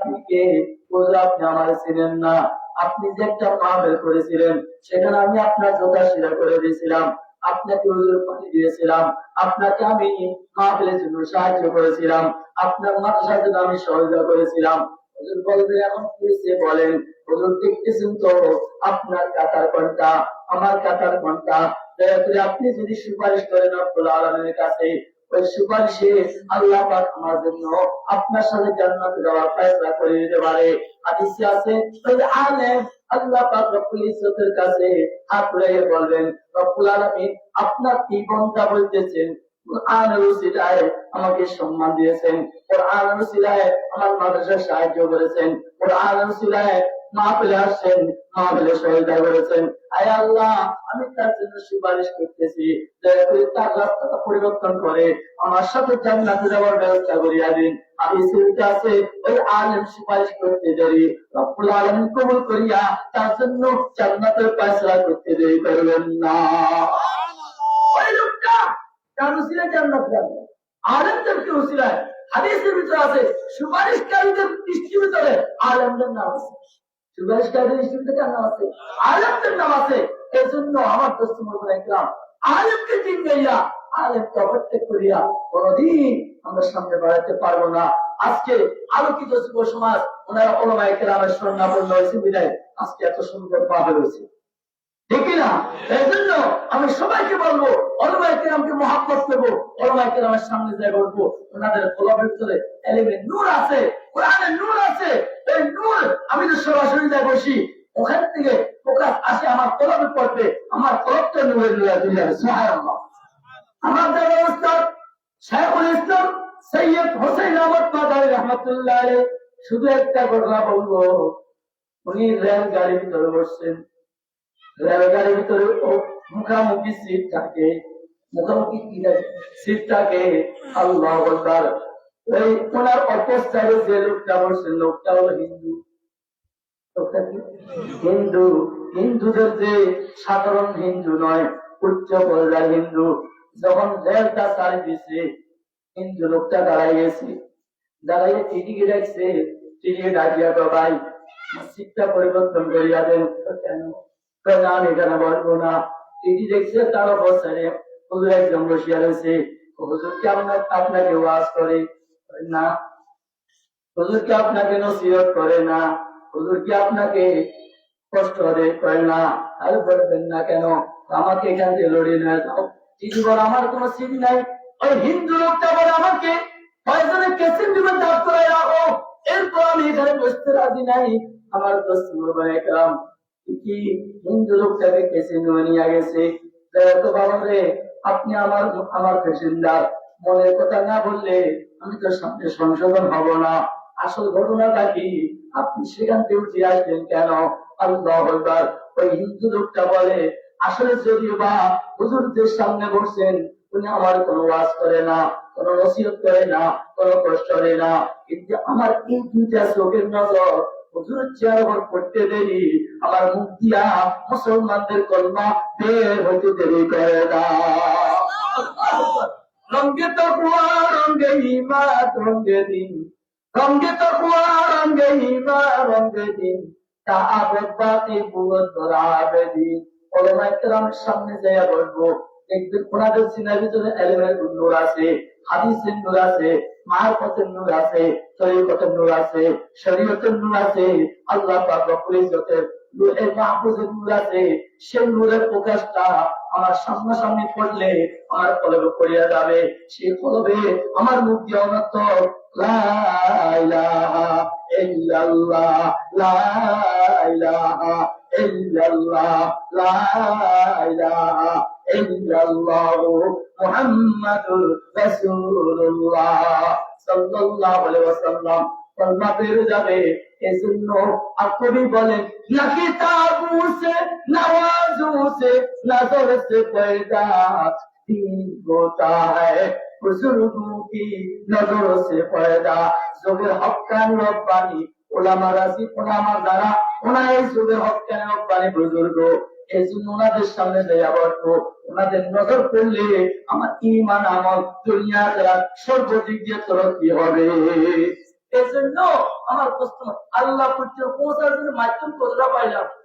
আপনি আপনি আমার যে একটা মাহবেল করেছিলেন, সেখানে আমি আপনার জোতা শিরা করে দিয়েছিলাম, আপনাকে হুজুর পানি দিয়েছিলাম, আপনাকে আমি মাহফিলের জন্য সাহায্য করেছিলাম, আপনার মাদ্রাসার জন্য আমি সহযোগিতা করেছিলাম। আপনি যদি সুপারিশ করেন আব্দুল আলমের কাছে আপনার সাথে বলতেছেন? আমাকে সম্মান দিয়েছেন। কোরআনের উসিলায় আমার মাদ্রাসা সাহায্য করেছেন। কোরআনের উসিলায় পরিবর্তন করে, আমার সাথে জান্নাতে যাওয়ার ব্যবস্থা করিয়া দিন। আমি সিরিজে আছে, ওই আলেম সুপারিশ করতে দেরি। রব্বুল আলামিন কবুল করিয়া তার জন্য জান্নাতের ফয়সালা করতে দেরি করবেন না। উসিলায়, হাদিসের ভিতরে আছে, সুপারিশকারীদের দৃষ্টির ভিতরে আলেমদের নাম আছে। মনে সামনে আজকে আলোকিত সমাজ, ওনারা কেরামের হয়েছে বিদায়। আজকে এত সুন্দর পাবে রয়েছে। ঠিক না এই জন্য আমি সবাইকে বলব অলমাই কেরামকে মহাব্বত করব অলমাই কেরামের সামনে যাই বলব, ওনাদের কলমের ভিতরে এলিমে নূর আছে। কোরআনে যাই বসি, ওখান থেকে প্রকাশ আসে, আমার কলমে পড়বে আমার আমার ইসলাম সৈয়দ হোসেন আহমদ মাদারি শুধু একটা ঘটনা বলব। উনি রেল গাড়ির ভিতরে বসছেন। রেলগাড়ির ভিতরে ও মুখামুখি সিট থাকে। মুখামুখি সিট থাকে। আল্লাহ এই ওনার অপোস্টারে যে লোকটা বসছেন লোকটা হলো হিন্দু? হিন্দু, হিন্দুদের যে সাধারণ হিন্দু নয়, উচ্চ পর্যায়ের হিন্দু, যখন রেলটা চালি দিছে, হিন্দু লোকটা দাঁড়াই গেছে। দাঁড়াইয়ে টিটিকে ডাকছে টিটিকে ডাকিয়া ভাই সিটটা পরিবর্তন করিয়া দেন। কেন? না, আমি এখানে বলব না। টিটি দেখছে তার অবস্থানে হুজুর একদম বসিয়া রয়েছে। হুজুর, কি আপনার, আপনাকে ওয়াজ করে? না। হুজুর, কি আপনাকে নসিহত করে? না। হুজুর কি আপনাকে কষ্ট না। আর বলবেন না কেন? আমাকে এখান থেকে লড়িয়ে নিয়ে যাও বলে, আমার কোনো নাই। ওই হিন্দু লোকটা বলে, আমাকে রাখো? এরপর আমি এখানে বসতে রাজি নাই। আমার দোস্ত কি হিন্দু লোকটাকে নিয়ে গেছে? তো বাবা রে, আপনি আমার আমার পেশেন্টার। মনের কথা না বললে আমি তো সামনে সংশোধন হব না। আসল ঘটনাটা কি? আপনি সেখান থেকে উঠে আসলেন কেন? আল্লাহ। ওই হিন্দু লোকটা বলে, আসলে যদিও বা হুজুরদের সামনে বসছেন, উনি আমার কোনো ওয়াজ করে না, কোনো নসিহত করে না, কোনো কষ্ট করে না। কিন্তু আমার এই দুইটা চোখের নজর হুজুরের চেয়ার ওপর পড়তে দেরি, আমার মুখ দিয়া মুসলমানদের কলমা বের হইতে দেরি করে না। রঙ্গে তকুয়া রঙ্গে ইমা রঙ্গে দিন। রঙ্গে তকুয়া, রঙ্গে ইমা রঙ্গে দিন তা আবেদাতে বুয়ত ধরাবে দিন ওলামায়ে কেরামের সামনে যাইয়া বলব ওনাদের এলিমের নূর আছে, হাদিসের নূর আছে নূর আছে, তরিকতের নূর আছে, শরীয়তের নূর আছে, আল্লাহ পাক রব্বুল ইজ্জতের নূরের মাহফুজের নূর আছে। নূরের প্রকাশটা আমার সামনাসামনি পড়লে আমার কলবে পড়িয়া যাবে। সেই কলবে আমার মুখ দিয়ে বের যাবে। এজন্য আপনি বলেন না কিতাবু সে নওয়াজু সে নজর সে পয়দা दीन होता है बुजुर्गों की नजरों से पैदा जुबेर हक्कान रब्बानी ওলামা রাজি ওলামা দ্বারা ওনার এই যুগের হকানি রব্বানি বুজুর্গ এই জন্য ওনাদের সামনে দেয়া বলবো ওনাদের নজর পড়লে আমার ইমান আমল দুনিয়া যারা সর্বদিক দিয়ে তরক্কি হবে এই জন্য আমার প্রশ্ন আল্লাহ পর্যন্ত পৌঁছার জন্য মাধ্যম কতটা পাইলাম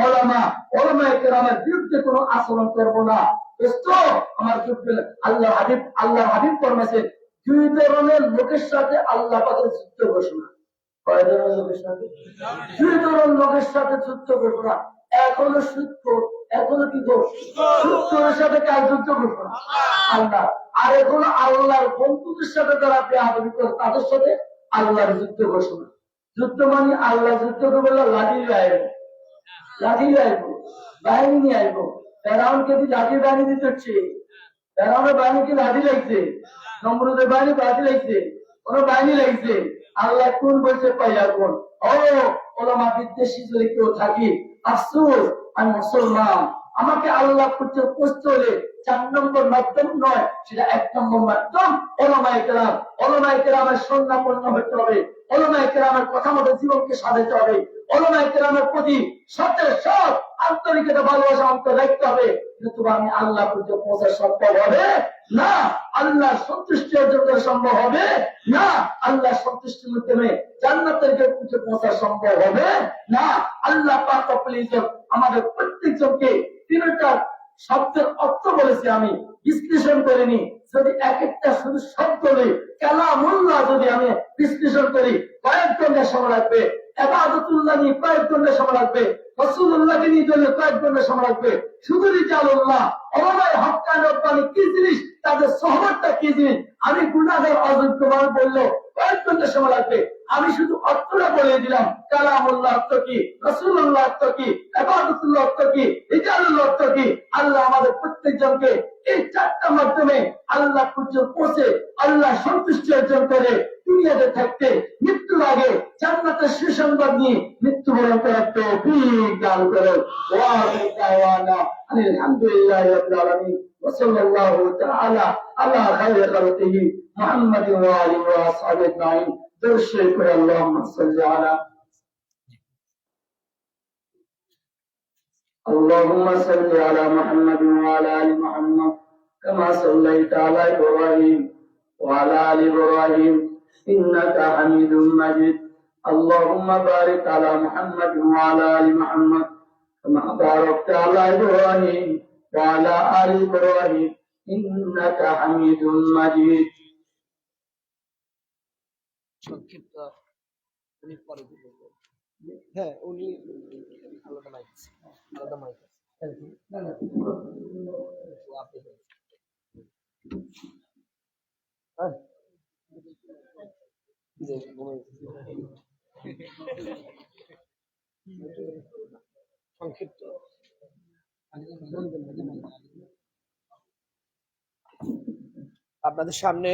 ওলামা কেরামের বিরুদ্ধে কোনো আচরণ করব না। আমার বিরুদ্ধে আল্লাহ হাবিব আল্লাহ হাবিব দুই ধরনের লোকের সাথে আল্লাহ পাকের যুদ্ধ ঘোষণা। সাথে? যুদ্ধ যুদ্ধ আল্লাহ। আর আল্লাহর বন্ধুদের সাথে যারা বেহাদবি করে, তাদের সাথে আল্লাহর যুদ্ধ ঘোষণা। যুদ্ধ মানে আল্লাহ যুদ্ধ করবে লাঠি আইব লাঠি আইব, বাহিনী নিয়ে আসব বাহিনী লাগছে? বাহিনী লাগছে। কোন বাহিনী লাগছে। আল্লাহ কোন বলছে পাইয়া কোন? ও, ওলামা বিদ্বেষী যদি কেউ থাকি, আফসোস, আমি মুসলমান। আমাকে আল্লাহ করতে পৌঁছতে হলে চার নম্বর মাধ্যম নয়, সেটা এক নম্বর মাধ্যম। ওলামাই কেরাম ওলামাই কেরামের সন্ন্যাপন্ন হতে হবে। ওলামাই কেরামের কথা মতো জীবনকে সাজাতে হবে। ওলামাই কেরামের প্রতি সত্যের সব আন্তরিকতা, ভালোবাসা, অন্তর রাখতে হবে। কিন্তু আমি আল্লাহ পর্যন্ত পৌঁছা সম্ভব হবে? না। আল্লাহ সন্তুষ্টি অর্জন করা সম্ভব হবে? না। আল্লাহ সন্তুষ্টির মাধ্যমে জান্নাতের পর্যন্ত পৌঁছা সম্ভব হবে? না। আল্লাহ পাক আমাদের প্রত্যেকজনকে তিনটা শব্দের অর্থ বলেছি আমি, বিশ্লেষণ করিনি। যদি এক একটা শুধু শব্দ নেই, কালামুল্লাহ যদি আমি বিশ্লেষণ করি, কয়েক ঘণ্টার সময় লাগবে, এবাদতুল্লাহ নিয়ে কয়েক ঘণ্টার সময় লাগবে রসুল্লাহকে নিয়ে জন্য কয়েক ঘণ্টার সময় লাগবে, শুধু রিজালুল্লাহ অবাই হকান রব্বানি কি জিনিস, তাদের সহবতটা কি জিনিস? আমি গুণাগার অযোগ্য বলল ঘণ্টার সময় লাগবে। আমি শুধু অর্থটা বলে দিলাম কালামুল্লাহ অর্থ কি রসুল্লাহ অর্থ কি এবাদতুল্লাহ অর্থ কি রিজালুল্লাহ অর্থ কি? আল্লাহ আমাদের প্রত্যেকজনকে এই চারটা মাধ্যমে আল্লাহ পর্যন্ত পৌঁছে, আল্লাহ সন্তুষ্টি অর্জন করে, দুনিয়াতে থাকতে, মৃত্যুর আগে জান্নাতের সুসংবাদ নিয়ে মৃত্যুবরণ করার তৌফিক দান করো ওয়া দাওয়ানা আলহামদুলিল্লাহি আলামিন। ওয়া সাল্লাল্লাহু তাআলা আলা খাইরি খালকিহি। محمد وآله وأصحابه أجمعين در كل اللهم صل على اللهم صل على محمد وعلى آل محمد كما صليت على إبراهيم وعلى آل إبراهيم إنك حميد مجيد اللهم بارك على محمد وعلى آل محمد كما باركت على إبراهيم وعلى آل إبراهيم إنك حميد مجيد সংক্ষিপ্ত উনি পরে দিবেন। হ্যাঁ উনি আলাদা মাইক আলাদা মাইক। হ্যাঁ। ঘুমিয়ে- সংক্ষিপ্ত আপনাদের সামনে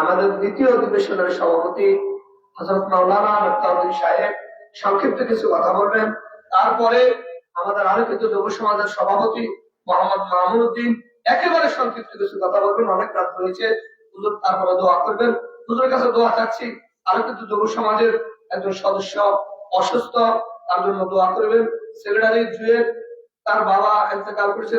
আমাদের দ্বিতীয় অধিবেশনের সভাপতি হজরত মাওলানা আহমদ সাহেব সংক্ষিপ্ত কিছু কথা বলবেন। তারপরে আমাদের আলোকিত যুব সমাজের সভাপতি মোহাম্মদ মাহমুদ উদ্দিন একেবারে সংক্ষিপ্ত কিছু কথা বলবেন, অনেক রাত হয়েছে। হুজুর, তারপরে দোয়া করবেন। হুজুরের কাছে দোয়া চাচ্ছি, আলোকিত যুব সমাজের একজন সদস্য অসুস্থ, তার জন্য দোয়া করবেন। সেক্রেটারি জুয়েল, তার বাবা এতেকাল করেছে।